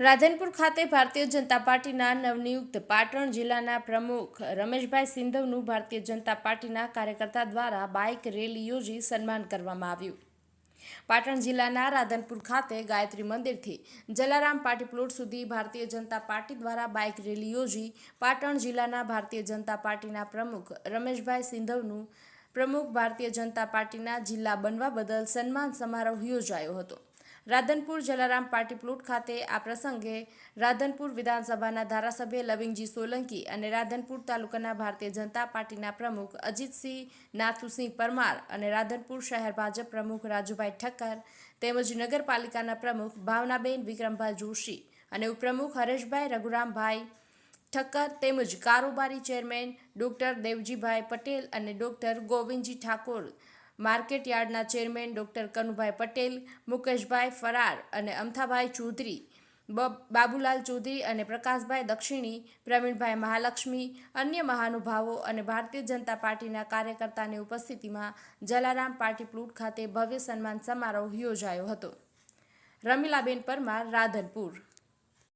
રાધનપુર ખાતે ભારતીય જનતા પાર્ટીના નવનિયુક્ત પાટણ જિલ્લાના પ્રમુખ રમેશભાઈ સિંધવનું ભારતીય જનતા પાર્ટીના કાર્યકર્તા દ્વારા બાઇક રેલી યોજી સન્માન કરવામાં આવ્યું. પાટણ જિલ્લાના રાધનપુર ખાતે ગાયત્રી મંદિરથી જલારામ પાર્ટી પ્લોટ સુધી ભારતીય જનતા પાર્ટી દ્વારા બાઇક રેલી યોજી પાટણ જિલ્લાના ભારતીય જનતા પાર્ટીના પ્રમુખ રમેશભાઈ સિંધવનું પ્રમુખ ભારતીય જનતા પાર્ટીના જિલ્લા બનવા બદલ સન્માન સમારોહ યોજાયો હતો. રાધનપુર જલારામ પાર્ટી પ્લોટ ખાતે આ પ્રસંગે રાધનપુર વિધાનસભાના ધારાસભ્ય લવિંગજી સોલંકી અને રાધનપુર તાલુકાના ભારતીય જનતા પાર્ટીના પ્રમુખ અજીતસિંહ નાથુસિંહ પરમાર અને રાધનપુર શહેર ભાજપ પ્રમુખ રાજુભાઈ ઠક્કર તેમજ નગરપાલિકાના પ્રમુખ ભાવનાબેન વિક્રમભાઈ જોશી અને ઉપપ્રમુખ હરેશભાઈ રઘુરામભાઈ ઠક્કર તેમજ કારોબારી ચેરમેન ડોક્ટર દેવજીભાઈ પટેલ અને ડોક્ટર ગોવિંદજી ઠાકોર માર્કેટ યાર્ડના ચેરમેન ડૉક્ટર કનુભાઈ પટેલ, મુકેશભાઈ ફરાર અને અમથાભાઈ ચૌધરી બાબુલાલ ચૌધરી અને પ્રકાશભાઈ દક્ષિણી, પ્રવીણભાઈ મહાલક્ષ્મી, અન્ય મહાનુભાવો અને ભારતીય જનતા પાર્ટીના કાર્યકર્તાની ઉપસ્થિતિમાં જલારામ પાર્ટી પ્લોટ ખાતે ભવ્ય સન્માન સમારોહ યોજાયો હતો. રમીલાબેન પરમાર, રાધનપુર.